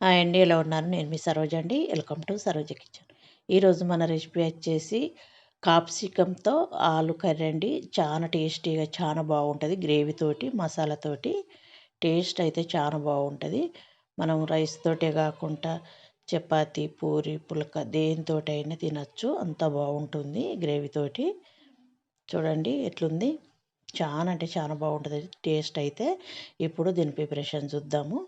అండి ఎలా ఉన్నారు? నేను మీ సరోజ అండి. Welcome to Saroja kitchen. ఈరోజు మన రెసిపీ వచ్చేసి కాప్సికంతో ఆలు కర్రీ అండి. చాలా టేస్టీగా చాలా బాగుంటుంది. గ్రేవీతోటి మసాలాతోటి టేస్ట్ అయితే చాలా బాగుంటుంది. మనం రైస్ తోటే కాకుండా చపాతి పూరి పులక దేనితోటైనా తినచ్చు. అంత బాగుంటుంది గ్రేవీతోటి చూడండి ఎట్లుంది? చాలా అంటే చాలా బాగుంటుంది. టేస్ట్ అయితే ఇప్పుడు దీని ప్రిపరేషన్ చూద్దాము.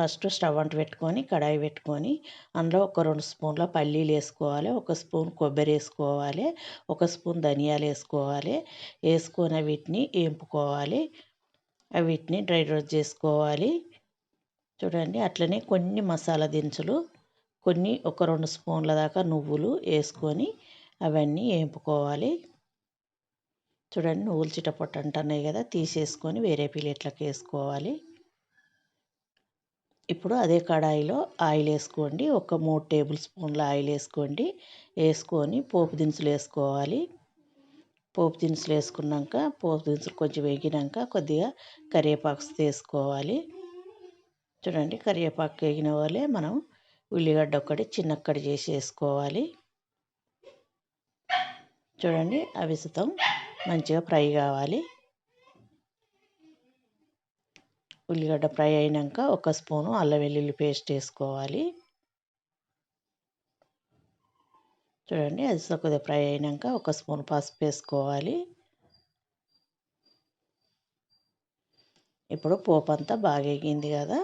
ఫస్ట్ స్టవ్ అంటు పెట్టుకొని కడాయి పెట్టుకొని అందులో ఒక రెండు స్పూన్ల పల్లీలు వేసుకోవాలి ఒక స్పూన్ కొబ్బరి వేసుకోవాలి ఒక స్పూన్ ధనియాలు వేసుకోవాలి వేసుకొని వీటిని వేపుకోవాలి వీటిని డ్రై రోస్ట్ చేసుకోవాలి. చూడండి అట్లనే కొన్ని మసాలా దినుసులు కొన్ని ఒక రెండు స్పూన్ల దాకా నువ్వులు వేసుకొని అవన్నీ వేపుకోవాలి చూడండి నువ్వులు చిటపొట్టు అంటున్నాయి కదా తీసేసుకొని వేరే ప్లేట్లకు వేసుకోవాలి. ఇప్పుడు అదే కడాయిలో ఆయిల్ వేసుకోండి. ఒక మూడు టేబుల్ స్పూన్ల ఆయిల్ వేసుకోండి. వేసుకొని పోపు దినుసులు వేసుకోవాలి. పోపు దినుసులు వేసుకున్నాక పోపు దినుసులు కొంచెం వేగినాక కొద్దిగా కరివేపాకు వేసుకోవాలి. చూడండి కరివేపాకు వేగిన వాళ్ళే మనం ఉల్లిగడ్డ ఒకటి చిన్నక్కడి చేసి వేసుకోవాలి. చూడండి అవి సుతం మంచిగా ఫ్రై కావాలి. ఉల్లిగడ్డ ఫ్రై అయినాక ఒక స్పూను అల్లం వెల్లుల్లి పేస్ట్ వేసుకోవాలి. చూడండి అది కొద్దిగా ఫ్రై అయినాక ఒక స్పూన్ పసుపు వేసుకోవాలి. ఇప్పుడు పోపు అంతా బాగా ఎగింది కదా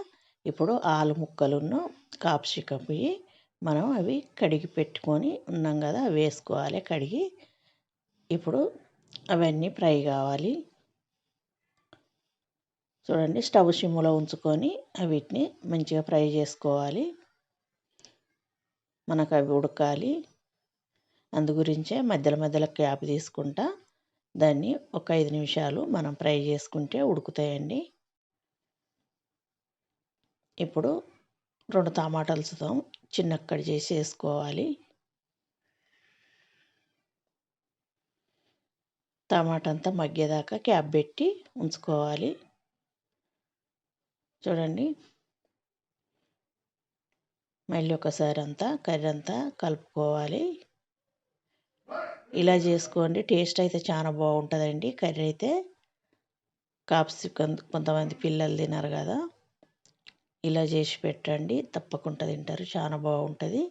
ఇప్పుడు ఆలు ముక్కలను కాప్సికం మనం అవి కడిగి పెట్టుకొని ఉన్నాం కదా అవి వేసుకోవాలి కడిగి. ఇప్పుడు అవన్నీ ఫ్రై కావాలి. చూడండి స్టవ్ సిమ్లో ఉంచుకొని వీటిని మంచిగా ఫ్రై చేసుకోవాలి. మనకు అవి ఉడకాలి. అందు గురించే మధ్యలో మధ్యలో క్యాప్ తీసుకుంటా దాన్ని ఒక ఐదు నిమిషాలు మనం ఫ్రై చేసుకుంటే ఉడుకుతాయండి. ఇప్పుడు రెండు టమాటాలతో చిన్నక్కడి చేసి వేసుకోవాలి. టమాటా అంతా మగ్గేదాకా క్యాప్ పెట్టి ఉంచుకోవాలి. చూడండి. మళ్ళీ ఒకసారి అంతా కర్రీ అంతా కలుపుకోవాలి. ఇలా చేసుకోండి. టేస్ట్ అయితే చాలా బాగుంటుందండి. కర్రీ అయితే కాప్సికం కొంతమంది పిల్లలు తినరు కదా. ఇలా చేసి పెట్టండి. తప్పకుండా తింటారు. చాలా బాగుంటుంది.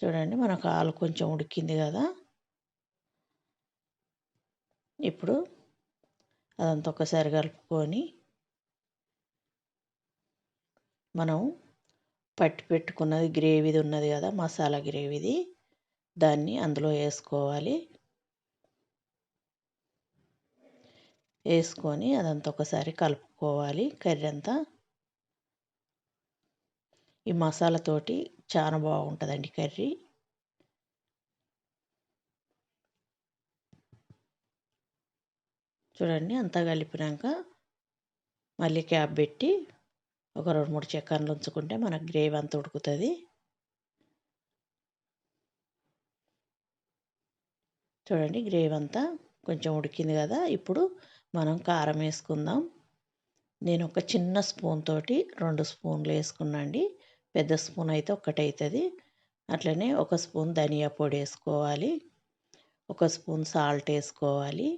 చూడండి మనకు ఆలు కొంచెం ఉడికింది కదా. ఇప్పుడు అదంతా ఒకసారి కలుపుకొని మనం పట్టి పెట్టుకున్నది గ్రేవీది ఉన్నది కదా మసాలా గ్రేవీది దాన్ని అందులో వేసుకోవాలి. వేసుకొని అదంతా ఒకసారి కలుపుకోవాలి. కర్రీ అంతా ఈ మసాలాతోటి చాలా బాగుంటుందండి కర్రీ. చూడండి అంతా కలిపినాక మళ్ళీ క్యాప్ పెట్టి ఒక రెండు మూడు చెక్కర్లు ఉంచుకుంటే మనకు గ్రేవీ అంతా ఉడుకుతుంది. చూడండి గ్రేవీ అంతా కొంచెం ఉడికింది కదా. ఇప్పుడు మనం కారం వేసుకుందాం. నేను ఒక చిన్న స్పూన్ తోటి రెండు స్పూన్లు వేసుకున్నాండి పెద్ద స్పూన్ అయితే ఒకటవుతుంది అవుతుంది అట్లనే ఒక స్పూన్ ధనియా పొడి వేసుకోవాలి. ఒక స్పూన్ సాల్ట్ వేసుకోవాలి.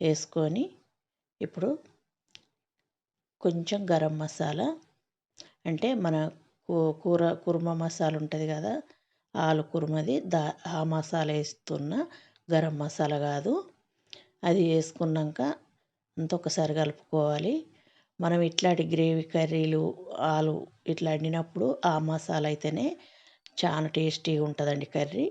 వేసుకొని ఇప్పుడు కొంచెం గరం మసాలా అంటే మన కూర కుర్మా మసాలా ఉంటుంది కదా ఆలు కుర్మది దా ఆ మసాలా వేస్తున్న గరం మసాలా కాదు. అది వేసుకున్నాక అంత ఒకసారి కలుపుకోవాలి. మనం ఇట్లాంటి గ్రేవీ కర్రీలు ఆలు ఇట్లా వండినప్పుడు ఆ మసాలా అయితేనే చాలా టేస్టీగా ఉంటుందండి కర్రీ.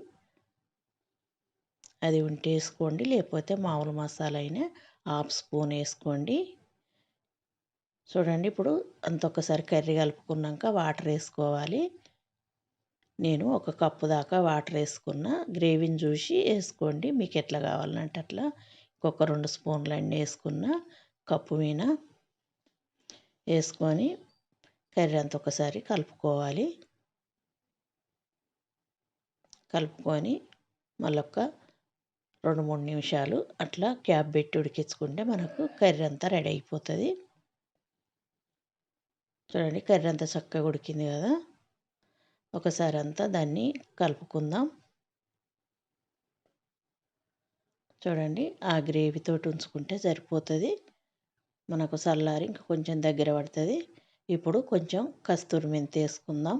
అది ఉంటే వేసుకోండి లేకపోతే మామూలు మసాలా అయినా హాఫ్ స్పూన్ వేసుకోండి. చూడండి ఇప్పుడు అంత ఒకసారి కర్రీ కలుపుకున్నాక వాటర్ వేసుకోవాలి. నేను ఒక కప్పు దాకా వాటర్ వేసుకున్న గ్రేవీని చూసి వేసుకోండి మీకు ఎట్లా కావాలంటే అట్లా. ఇంకొక రెండు స్పూన్లు అన్నీ వేసుకున్న కప్పు మీద వేసుకొని కర్రీ అంత ఒకసారి కలుపుకోవాలి. కలుపుకొని మళ్ళొక్క రెండు మూడు నిమిషాలు అట్లా క్యాప్ పెట్టి ఉడికించుకుంటే మనకు కర్రీ అంతా రెడీ అయిపోతుంది. చూడండి కర్రీ అంతా చక్కగా ఉడికింది కదా. ఒకసారి అంతా దాన్ని కలుపుకుందాం. చూడండి ఆ గ్రేవీతో ఉంచుకుంటే సరిపోతుంది. మనకు చల్లారి ఇంకా కొంచెం దగ్గర పడుతుంది. ఇప్పుడు కొంచెం కస్తూరి మెంతి వేసుకుందాం.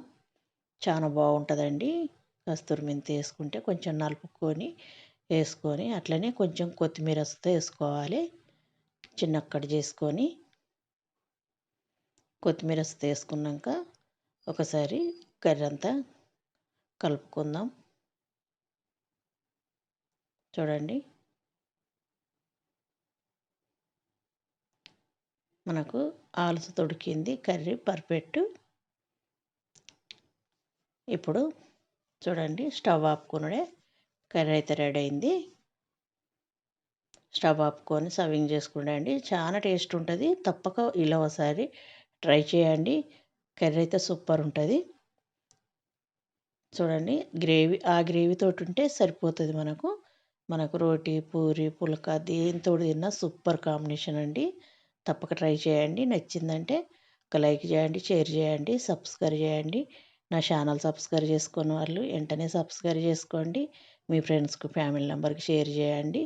చాలా బాగుంటుందండి. కస్తూరి మెంతి వేసుకుంటే కొంచెం నలుపుకొని వేసుకొని అట్లనే కొంచెం కొత్తిమీర వస్తే వేసుకోవాలి. చిన్నక్కడ చేసుకొని కొత్తిమీర వస్తే వేసుకున్నాక ఒకసారి కర్రీ అంతా కలుపుకుందాం. చూడండి. మనకు ఆలుసు తొడికింది కర్రీ పర్ఫెక్ట్. ఇప్పుడు చూడండి స్టవ్ ఆపుకునుడే కర్రీ అయితే రెడీ అయింది. స్టవ్ ఆపుకొని సర్వింగ్ చేసుకుండండి. చాలా టేస్ట్ ఉంటుంది. తప్పక ఇలా ఒకసారి ట్రై చేయండి. కర్రీ అయితే సూపర్ ఉంటుంది. చూడండి గ్రేవీ ఆ గ్రేవీతో ఉంటే సరిపోతుంది మనకు. మనకు రోటీ పూరి పులక దేంతో తిన్నా సూపర్ కాంబినేషన్ అండి. తప్పక ట్రై చేయండి. నచ్చిందంటే ఒక లైక్ చేయండి షేర్ చేయండి సబ్స్క్రైబ్ చేయండి. నా ఛానల్ సబ్స్క్రైబ్ చేసుకున్న వాళ్ళు వెంటనే సబ్స్క్రైబ్ చేసుకోండి. మీ ఫ్రెండ్స్కి ఫ్యామిలీ మెంబర్కి షేర్ చేయండి.